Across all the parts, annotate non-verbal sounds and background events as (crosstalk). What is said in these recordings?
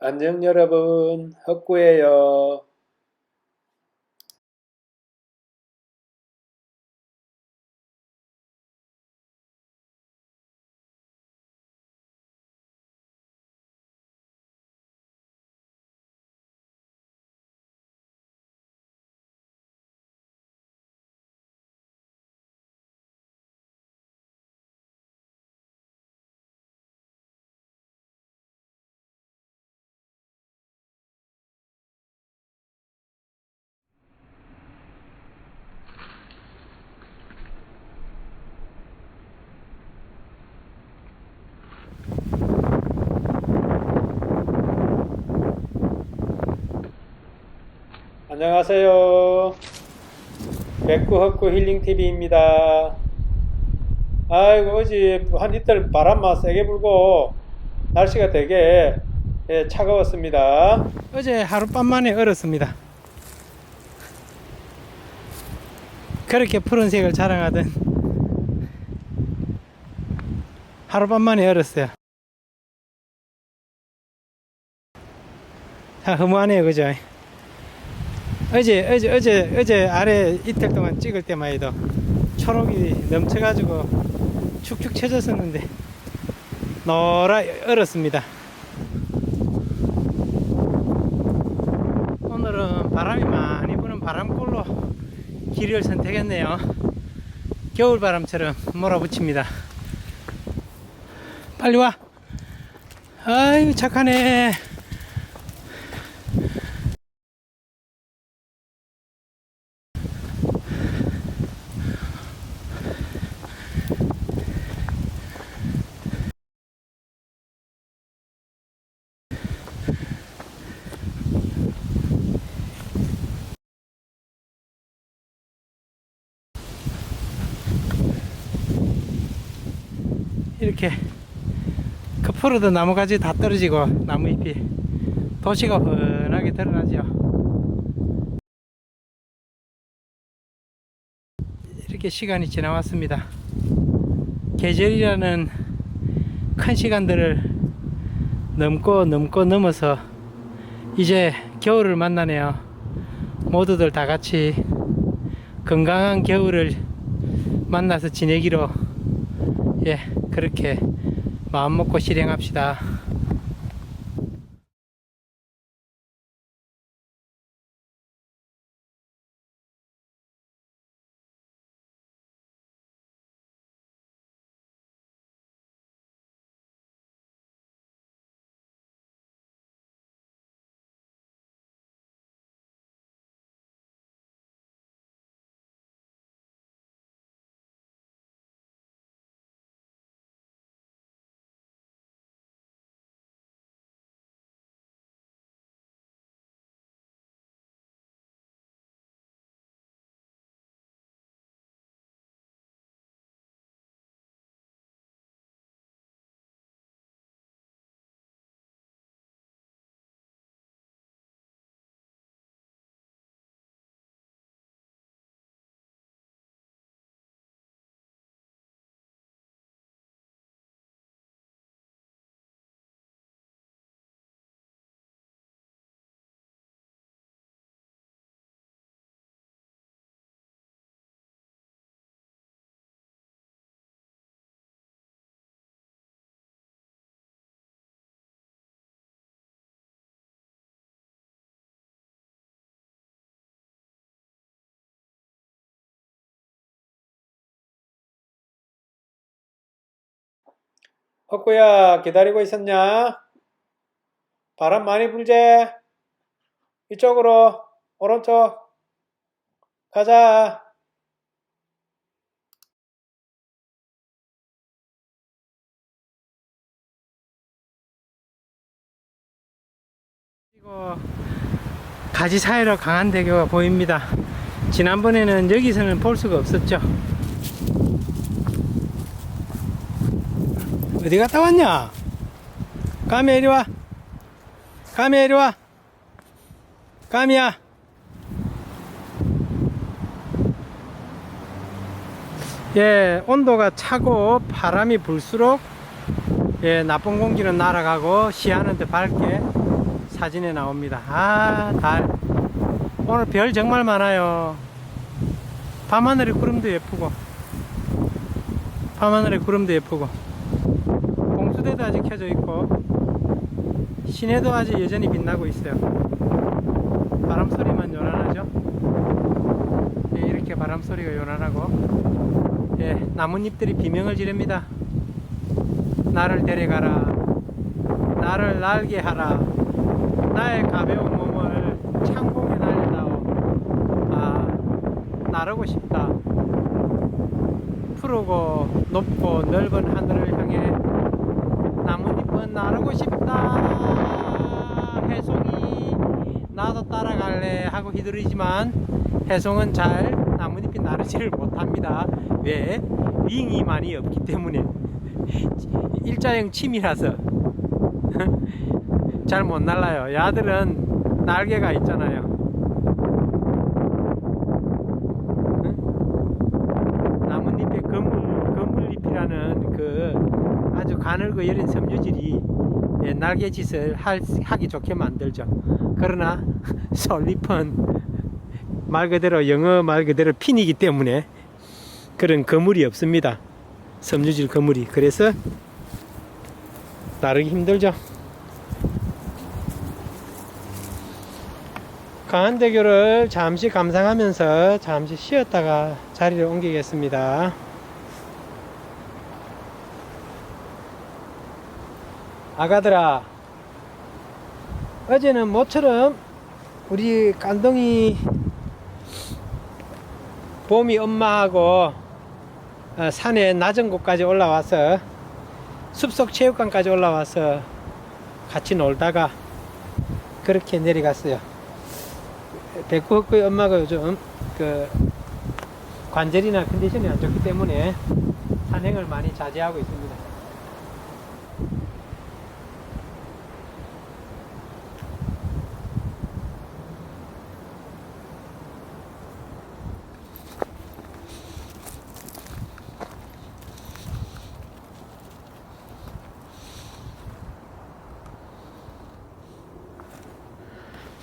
안녕 여러분, 헛구예요. 안녕하세요. 백구 헛구 힐링 TV입니다. 아이고 어제 한 이틀 바람만 세게 불고 날씨가 되게 예, 차가웠습니다. 어제 하룻밤 만에 얼었습니다. 그렇게 푸른색을 자랑하던 하룻밤 만에 얼었어요. 자, 허무하네요, 그죠? 어제, 어제, 어제, 어제 아래 이틀 동안 찍을 때만 해도 초록이 넘쳐가지고 축축 처졌었는데 노라 얼었습니다. 오늘은 바람이 많이 부는 바람골로 길을 선택했네요. 겨울바람처럼 몰아붙입니다. 빨리 와. 아유, 착하네. 이렇게 그 푸르던 나무가지 다 떨어지고 나무잎이 도시가 훤하게 드러나죠 이렇게 시간이 지나왔습니다. 계절이라는 큰 시간들을 넘고 넘고 넘어서 이제 겨울을 만나네요. 모두들 다 같이 건강한 겨울을 만나서 지내기로. 예, 그렇게 마음 먹고 실행합시다. 헛구야 기다리고 있었냐? 바람 많이 불제? 이쪽으로 오른쪽 가자. 그리고 가지 사이로 강한 대교가 보입니다. 지난번에는 여기서는 볼 수가 없었죠. 어디 갔다 왔냐? 까미야 이리 와. 까미야 이리 와. 까미야. 예, 온도가 차고 바람이 불수록 예, 나쁜 공기는 날아가고 시야는 더 밝게 사진에 나옵니다. 아, 달. 오늘 별 정말 많아요. 밤하늘의 구름도 예쁘고, 밤하늘의 구름도 예쁘고, 공수대도 아직 켜져 있고, 시내도 아직 여전히 빛나고 있어요. 바람 소리만 요란하죠? 예, 이렇게 바람 소리가 요란하고, 예, 나뭇잎들이 비명을 지릅니다. 나를 데려가라. 나를 날게 하라. 나의 가벼운 몸을 창공에 날려다오. 아, 나르고 싶다. 푸르고 높고 넓은 하늘을 향해 나르고 싶다. 해송이 나도 따라갈래 하고 휘두르지만 해송은 잘 나뭇잎이 나르지를 못합니다. 왜? 윙이 많이 없기 때문에 일자형 침이라서 (laughs) 잘 못 날라요. 야들은 날개가 있잖아요. 응? 나뭇잎에 거물, 거물잎이라는 그 아주 가늘고 여린 섬유질이 예, 날개짓을 할, 하기 좋게 만들죠. 그러나 (laughs) 솔잎은 말 그대로 영어 말 그대로 핀이기 때문에 그런 거물이 없습니다. 섬유질 거물이. 그래서 나르기 힘들죠. 강한대교를 잠시 감상하면서 잠시 쉬었다가 자리를 옮기겠습니다. 아가들아, 어제는 모처럼 우리 깐동이 봄이 엄마하고 어, 산에 낮은 곳까지 올라와서 숲속 체육관까지 올라와서 같이 놀다가 그렇게 내려갔어요. 백구흑구의 엄마가 요즘 그 관절이나 컨디션이 안 좋기 때문에 산행을 많이 자제하고 있습니다.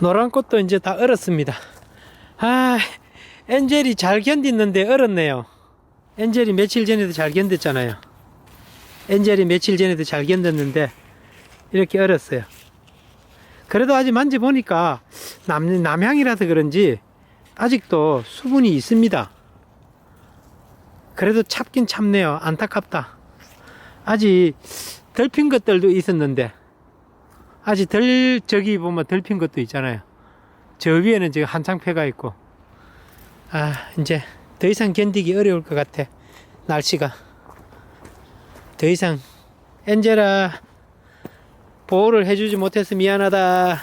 노란 꽃도 이제 다 얼었습니다. 아, 엔젤이 잘 견디는데 얼었네요. 엔젤이 며칠 전에도 잘 견뎠잖아요. 엔젤이 며칠 전에도 잘 견뎠는데 이렇게 얼었어요. 그래도 아직 만져보니까 남, 남향이라서 그런지 아직도 수분이 있습니다. 그래도 참긴 참네요. 안타깝다. 아직 덜핀 것들도 있었는데 아직 덜 저기 보면 덜 핀 것도 있잖아요. 저 위에는 지금 한창 펴가 있고. 아 이제 더 이상 견디기 어려울 것 같아 날씨가. 더 이상 엔젤아 보호를 해주지 못해서 미안하다.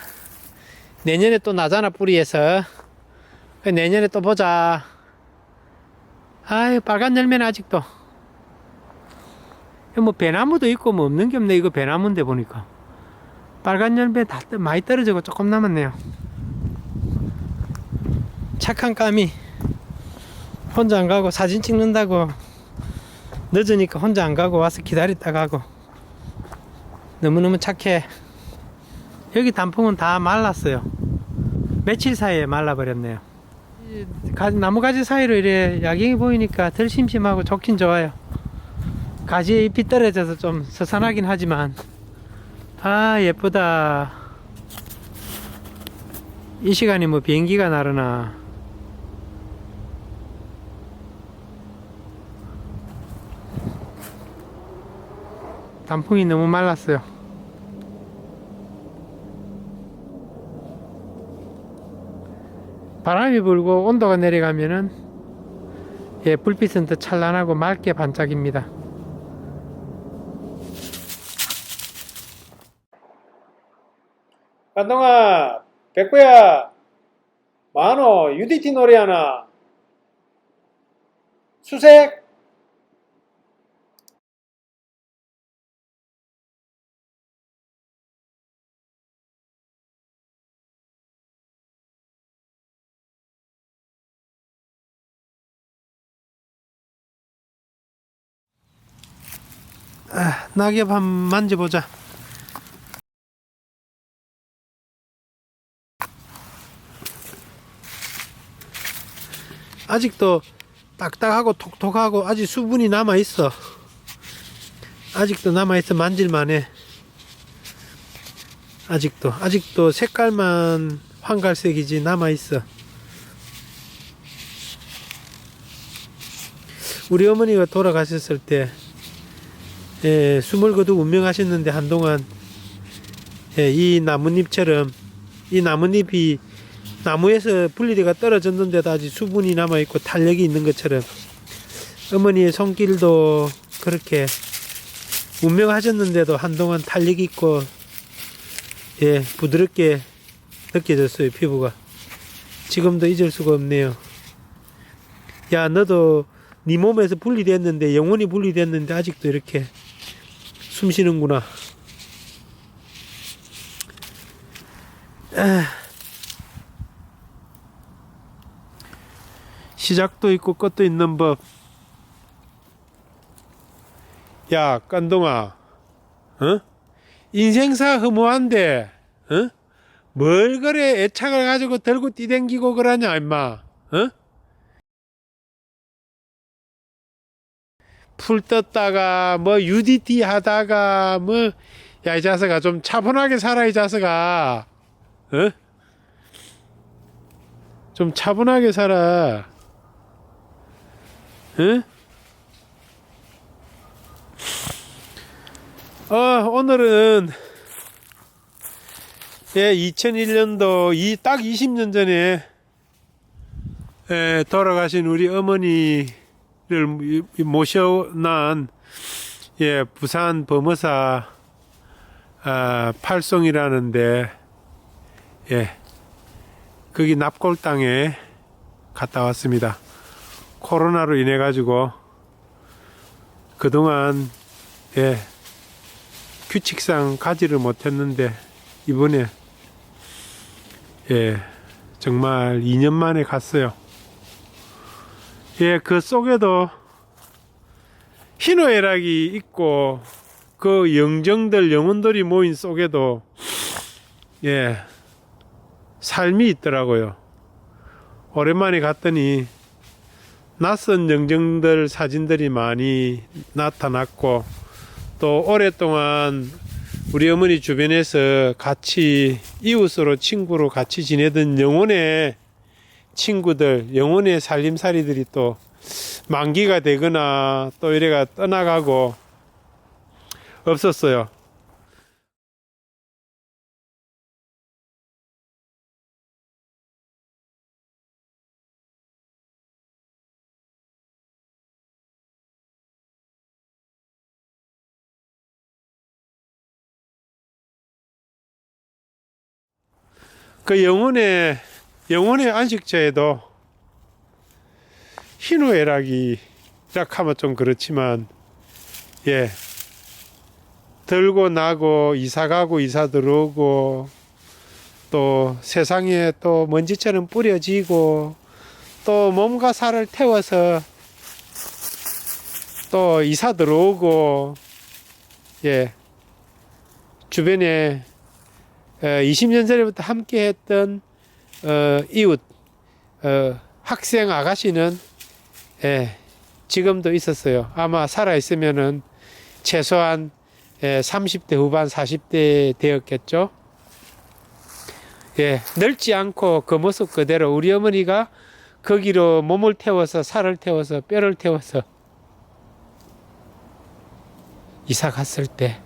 내년에 또 나잖아 뿌리에서. 내년에 또 보자. 아유 빨간 열매는 아직도. 뭐 배나무도 있고 뭐 없는 게 없네 이거 배나무인데 보니까 빨간 열매 다 떠- 많이 떨어지고 조금 남았네요. 착한 까미 혼자 안 가고 사진 찍는다고 늦으니까 혼자 안 가고 와서 기다렸다 가고 너무너무 착해. 여기 단풍은 다 말랐어요. 며칠 사이에 말라버렸네요. 이 가- 나무가지 사이로 이래 야경이 보이니까 덜 심심하고 좋긴 좋아요. 가지에 잎이 떨어져서 좀 서산하긴 하지만 아 예쁘다. 이 시간이 뭐 비행기가 나르나. 단풍이 너무 말랐어요. 바람이 불고 온도가 내려가면은 예 불빛은 더 찬란하고 맑게 반짝입니다 간동아, 백구야, 만호, UDT 노래 하나. 수색? 아, 낙엽 한번 만져보자. 아직도 딱딱하고 톡톡하고 아직 수분이 남아 있어. 아직도 남아 있어 만질만해. 아직도 아직도 색깔만 황갈색이지 남아 있어. 우리 어머니가 돌아가셨을 때 예, 숨을 거두고 운명하셨는데 한동안 예, 이 나뭇잎처럼 이 나뭇잎이 나무에서 분리대가 떨어졌는데도 아직 수분이 남아 있고 탄력이 있는 것처럼 어머니의 손길도 그렇게 운명하셨는데도 한동안 탄력이 있고 예 부드럽게 느껴졌어요 피부가 지금도 잊을 수가 없네요 야 너도 네 몸에서 분리됐는데 영원히 분리됐는데 아직도 이렇게 숨 쉬는구나 아. 시작도 있고 끝도 있는 법. 야, 깐동아, 어? 인생사 허무한데, 어? 뭘 그래 애착을 가지고 들고 뛰댕기고 그러냐, 임마, 어? 풀 떴다가, 뭐, UDT 하다가, 뭐, 야, 이 자식아, 좀 차분하게 살아, 이 자식아, 어? 좀 차분하게 살아. 응? 어, 오늘은 예, 2001년도 이 딱 20년 전에 예, 돌아가신 우리 어머니를 모셔난 예, 부산 범어사 아, 팔송이라는데 예, 거기 납골 땅에 갔다 왔습니다. 코로나로 인해 가지고 그동안 예 규칙상 가지를 못했는데 이번에 예 정말 2년 만에 갔어요. 예 그 속에도 희노애락이 있고 그 영정들 영혼들이 모인 속에도 예 삶이 있더라고요. 오랜만에 갔더니 낯선 영정들 사진들이 많이 나타났고 또 오랫동안 우리 어머니 주변에서 같이 이웃으로 친구로 같이 지내던 영혼의 친구들, 영혼의 살림살이들이 또 만기가 되거나 또 이래가 떠나가고 없었어요. 그 영혼의 영혼의 안식처에도 희노애락이 시작하면 좀 그렇지만 예. 들고 나고 이사 가고 이사 들어오고 또 세상에 또 먼지처럼 뿌려지고 또 몸과 살을 태워서 또 이사 들어오고 예. 주변에 20년 전부터 함께 했던 어, 이웃 어, 학생 아가씨는 예, 지금도 있었어요. 아마 살아 있으면은 최소한 예, 30대 후반 40대 되었겠죠. 예, 늙지 않고 그 모습 그대로 우리 어머니가 거기로 몸을 태워서 살을 태워서 뼈를 태워서 이사 갔을 때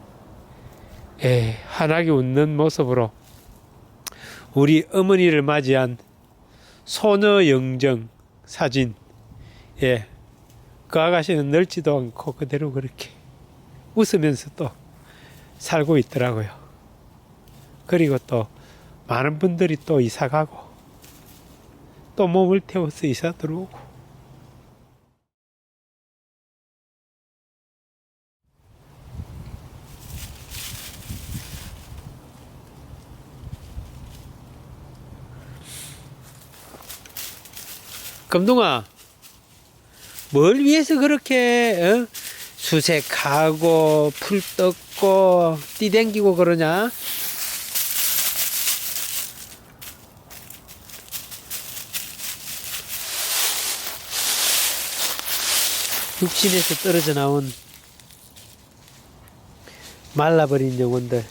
예, 환하게 웃는 모습으로 우리 어머니를 맞이한 소녀 영정 사진, 예, 그 아가씨는 늙지도 않고 그대로 그렇게 웃으면서 또 살고 있더라고요. 그리고 또 많은 분들이 또 이사 가고 또 몸을 태워서 이사 들어오고 금동아, 뭘 위해서 그렇게 어? 수색하고 풀 뜯고 뛰댕기고 그러냐? 육신에서 떨어져 나온 말라버린 영혼들.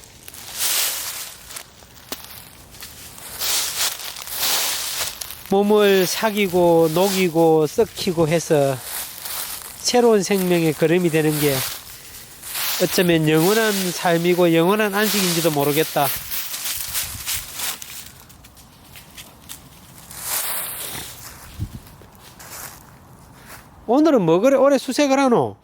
몸을 사귀고 녹이고 썩히고 해서 새로운 생명의 걸음이 되는 게 어쩌면 영원한 삶이고 영원한 안식인지도 모르겠다. 오늘은 뭐 그래 오래 수색을 하노?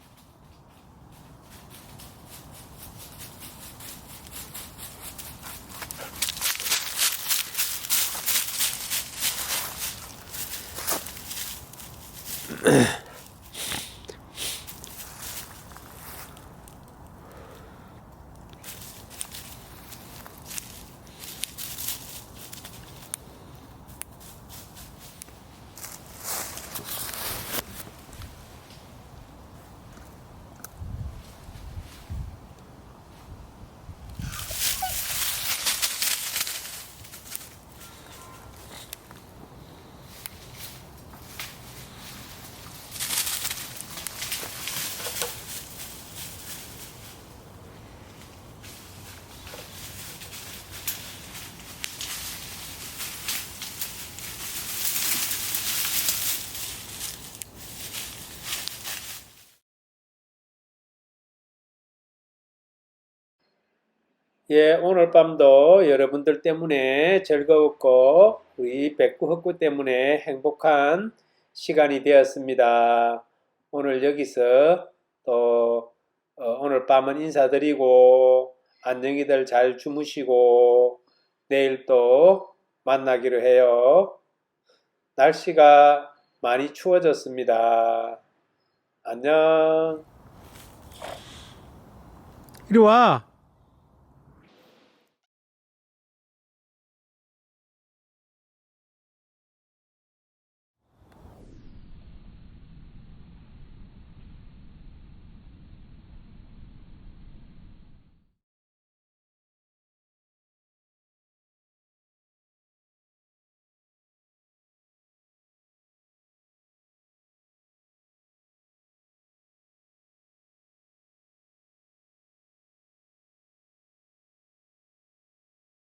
예, 오늘 밤도 여러분들 때문에 즐거웠고 우리 백구 흑구 때문에 행복한 시간이 되었습니다. 오늘 여기서 또 어, 오늘 밤은 인사드리고 안녕히들 잘 주무시고 내일 또 만나기로 해요. 날씨가 많이 추워졌습니다. 안녕. 이리 와.